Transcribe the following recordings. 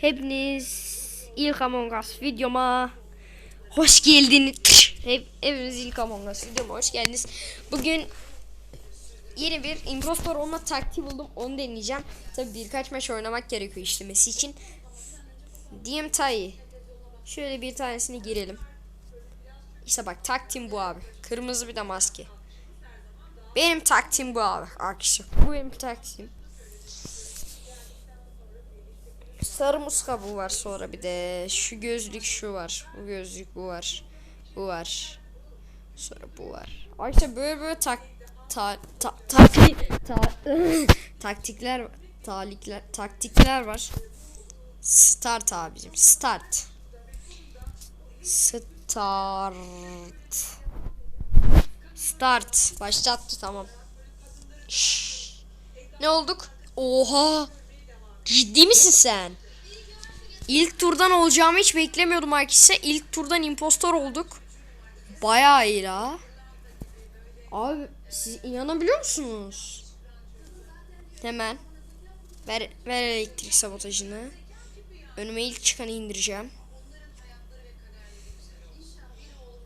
Hepiniz ilk Among Us videoma hoş geldiniz. Hep, hepiniz ilk Among Us videoma hoş geldiniz. Bugün yeni bir impostor olma taktiği buldum. Onu deneyeceğim. Tabi birkaç maç oynamak gerekiyor işlemesi için. Diyem Tayi. Şöyle bir tanesini girelim. İşte bak taktiğim bu abi. Kırmızı bir de maske. Benim taktiğim bu abi arkadaşlar. Bu benim taktiğim. Sarı muz kabuğu var sonra bir de şu gözlük şu var. Bu gözlük bu var. Bu var. Sonra bu var. Arkadaşlar böyle böyle tak ta, ta, takli, ta, taktikler talikler taktikler var. Start abicim. Start. Start. Start. Başlattı tamam. Şşş. Ne olduk? Oha. Ciddi misin sen? İlk turdan olacağımı hiç beklemiyordum arkadaşlar. İlk turdan impostor olduk. Bayağı iyi la. Abi siz inanabiliyor musunuz? Hemen. Ver, ver elektrik sabotajını. Önüme ilk çıkanı indireceğim.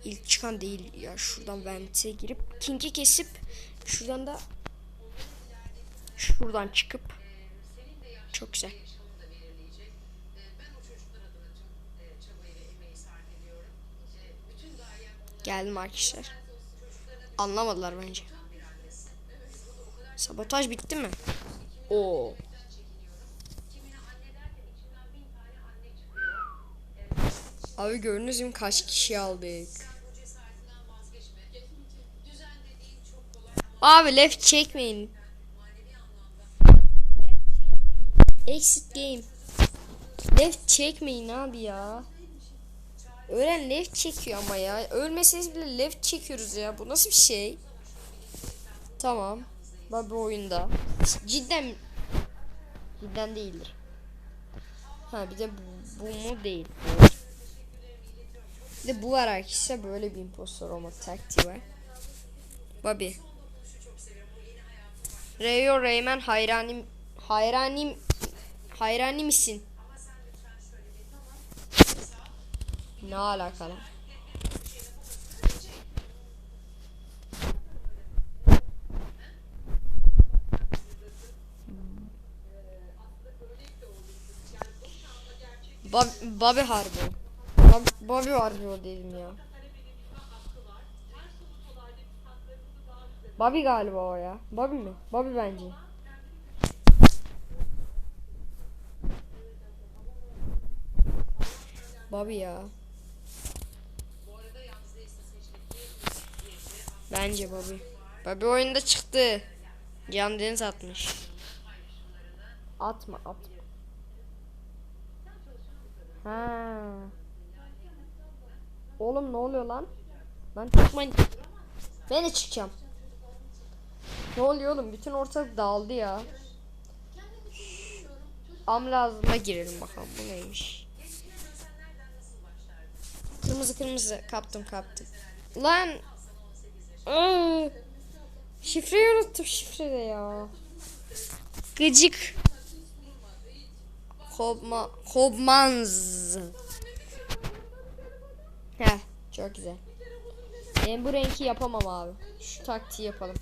İlk çıkan değil ya. Şuradan vente girip kinki kesip şuradan da şuradan çıkıp çok güzel. Geldim arkadaşlar. Anlamadılar bence. Sabotaj bitti mi? Oo. Abi gördünüz mü kaç kişi aldık? Abi left çekmeyin. Exit game. Left çekmeyin abi ya. Ölen left çekiyor ama ya. Ölmeseniz bile left çekiyoruz ya. Bu nasıl bir şey? Tamam. Baba oyunda. Cidden Cidden değildir. Ha bir de bu, bu mu değil. Bir de bu var arkadaşlar böyle bir impostor olma taktiği var. Bobby. Rayo Rayman hayranim hayranim hayrani misin? Ne alakalı? Bob, Bobby harbi. Bob, Bobby harbi o dedim ya. Bobby galiba o ya. Bobby mi? Bobby bence. Bobby ya. Bence Bobby. Bobby oyunda çıktı. Can Deniz atmış. Atma atma. Ha. Oğlum ne oluyor lan? Lan çıkmayın. Ben de çıkacağım. Ne oluyor oğlum? Bütün ortalık dağıldı ya. Am lazıma girelim bakalım bu neymiş. Kırmızı kırmızı kaptım kaptım. Lan. Iı. Şifreyi unuttum şifrede ya. Gıcık. Kobma, Kobmanz. Heh, çok güzel. Ben bu renki yapamam abi. Şu taktiği yapalım.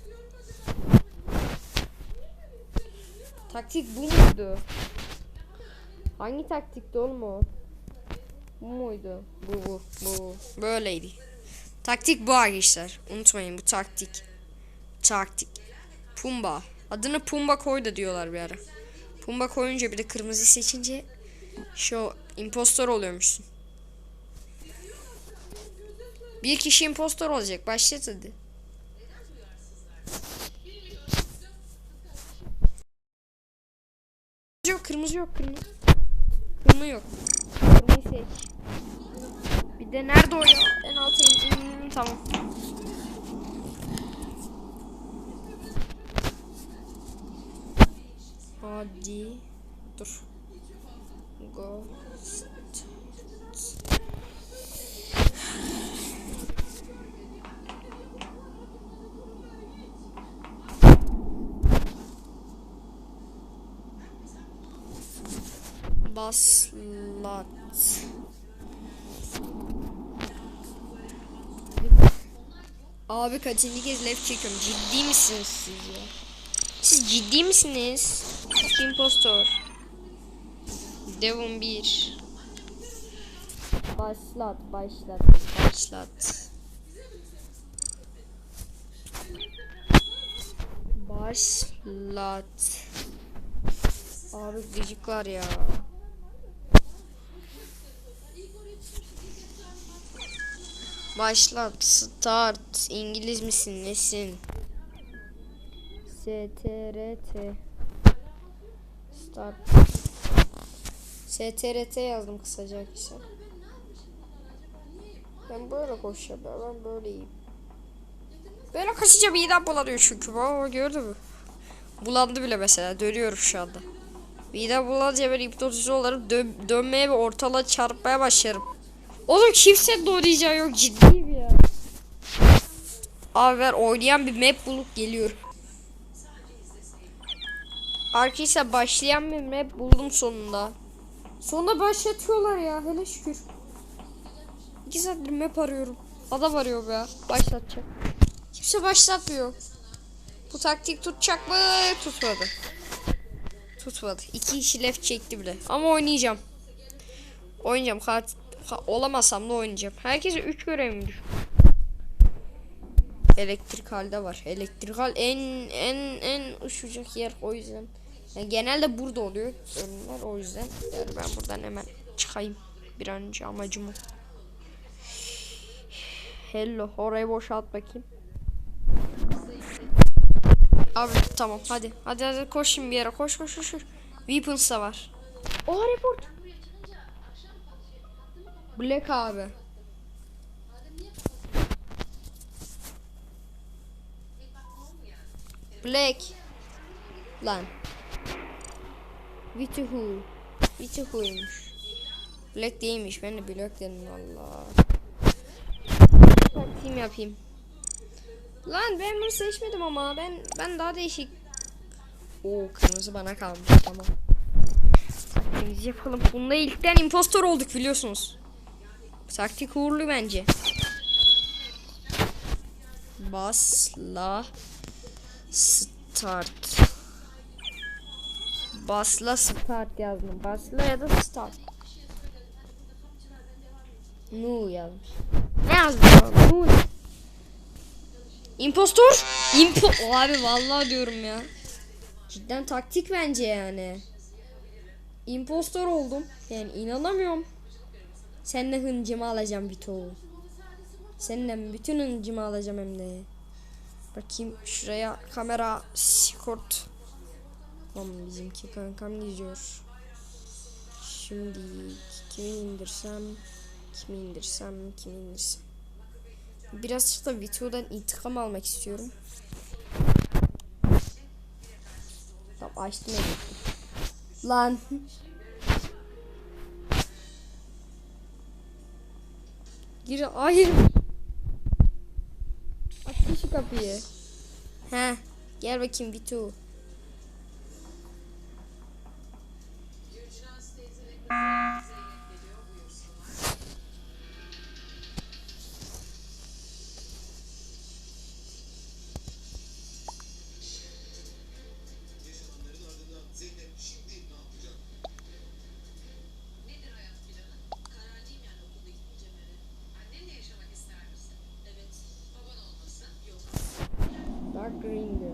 Taktik bu muydu? Hangi taktikti oğlum o? Bu muydu? Bu bu bu. Böyleydi. Taktik bu arkadaşlar. Unutmayın bu taktik. Taktik. Pumba. Adını Pumba koy da diyorlar bir ara. Pumba koyunca bir de kırmızı seçince şu impostor oluyormuşsun. Bir kişi impostor olacak. Başlat hadi. Yok kırmızı yok kırmızı. Kırmızı yok. Seç. Bir de nerede o ya? En alta in, in, in, in. tamam. Hadi. Dur. Go. Baslat. Abi kaçıncı kez left çekiyorum. Ciddi misiniz siz ya? Siz ciddi misiniz? Impostor. Devon 1. Başlat, başlat, başlat. Başlat. Abi gıcıklar ya. Başlat, start. İngiliz misin, nesin? STRT. Start. STRT yazdım kısaca arkadaşlar. Ben böyle koşacağım. Ben böyleyim. Böyle kaçınca midem bulanıyor çünkü. Baba gördün mü? Bulandı bile mesela. Dönüyorum şu anda. Midem bulanınca ben hipnotize olurum. Dön dönmeye ve ortalığa çarpmaya başlarım. Oğlum kimse doğrayacağı yok. Ciddiyim ya. Abi ben oynayan bir map bulup geliyorum. Arkadaşlar başlayan bir map buldum sonunda. Sonunda başlatıyorlar ya. Hele şükür. İki saattir map arıyorum. Adam arıyor be. Başlatacak. Kimse başlatmıyor. Bu taktik tutacak mı? Tutmadı. Tutmadı. İki kişi left çekti bile. Ama oynayacağım. Oynayacağım. Ha, olamasam da oynayacağım. Herkese 3 görev mi düşüyor? Elektrikalde var. Elektrikal en en en uçacak yer o yüzden. Yani genelde burada oluyor önler o yüzden. Yani ben buradan hemen çıkayım. Bir an önce amacım o. Hello. Orayı boşalt bakayım. Abi tamam hadi. Hadi hadi koş şimdi bir yere. Koş koş. koş. Weapons da var. Oha report. Black abi. Black. Lan. Vituhu. Vituhu'ymuş. Black değilmiş. Ben de Black dedim valla. Taktiğim yapayım. Lan ben bunu seçmedim ama ben ben daha değişik. Oo kırmızı bana kalmış tamam. Taktiğimizi yapalım. Bunda ilkten impostor olduk biliyorsunuz. Taktik uğurlu bence. Basla start. Basla start yazdım. Basla ya da start. Nu yazmış. Ne yazmış? Nu. İmpostor? İmpo abi vallahi diyorum ya. Cidden taktik bence yani. İmpostor oldum. Yani inanamıyorum. Seninle hıncımı alacağım bir toğu. Seninle bütün hıncımı alacağım hem de. Bakayım şuraya kamera skort. Tamam bizimki kankam geziyor. Şimdi kimi indirsem, kimi indirsem, kimi indirsem. Birazcık da videodan intikam almak istiyorum. Tamam açtım. Lan. Gir hayır. Aç şu kapıyı. He. Gel bakayım Bitu. Green diyor.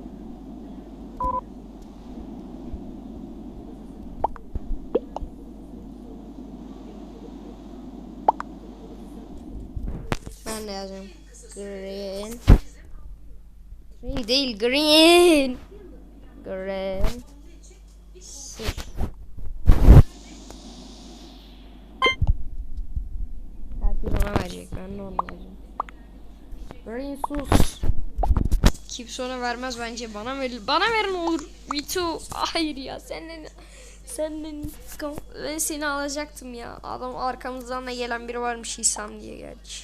Ben yazıyorum. Green. Green değil green. Green. Sif. Herkes ona verecek. Ben de ona vereceğim. Green sus. Kimse ona vermez bence bana verir. Bana verin olur. Vitu. Hayır ya senden senden ben seni alacaktım ya. Adam arkamızdan da gelen biri varmış İsam diye gerçi.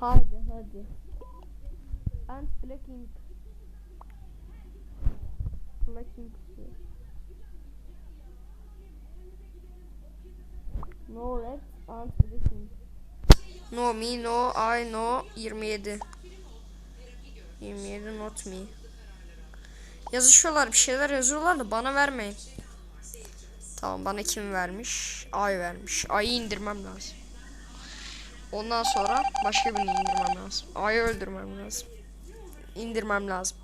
Hadi hadi. And. Black Ink. No red and blessing. No me, no I, no 27. 27 not me. Yazışıyorlar bir şeyler yazıyorlar da bana vermeyin. Tamam bana kim vermiş? Ay vermiş. Ay'ı indirmem lazım. Ondan sonra başka birini indirmem lazım. Ay'ı öldürmem lazım. İndirmem lazım.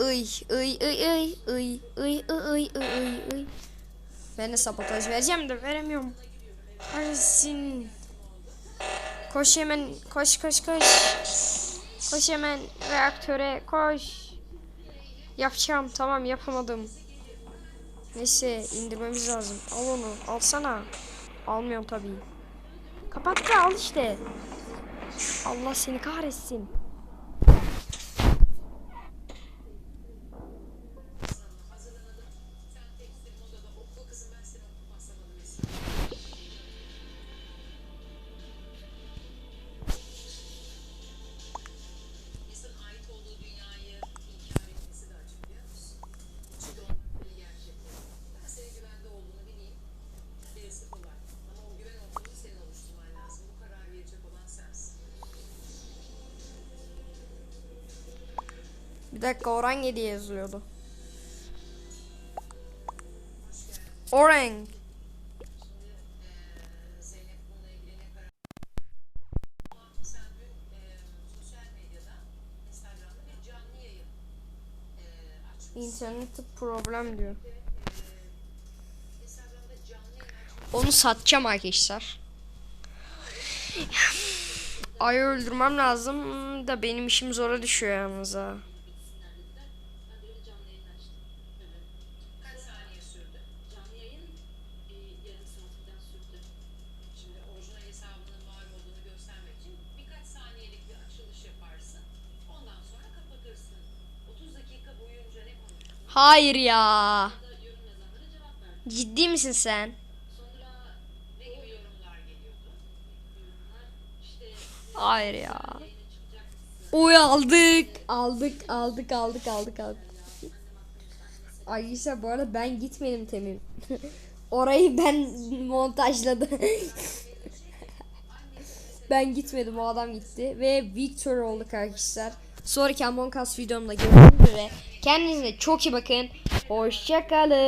Iy, iy, iy, iy, iy, iy, iy, iy, iy. Ben de sabotaj vereceğim de veremiyorum. Neredesin? Koş hemen, koş koş koş. Koş hemen reaktöre koş. Yapacağım tamam yapamadım. Neyse indirmemiz lazım. Al onu alsana. Almıyorum tabii. Kapat da al işte. Allah seni kahretsin. Bir dakika orange diye yazıyordu. Orang. İnternet problem diyor. Onu satacağım arkadaşlar. Ayı öldürmem lazım da benim işim zora düşüyor yalnız ha. Hayır ya. Ciddi misin sen? Hayır ya. Oy aldık. Aldık aldık aldık aldık aldık. Ayşe bu arada ben gitmedim Temin. Orayı ben montajladım. ben gitmedim o adam gitti. Ve Victor olduk arkadaşlar. Sonraki Among Us videomda görüşmek üzere. Kendinize çok iyi bakın. Hoşçakalın.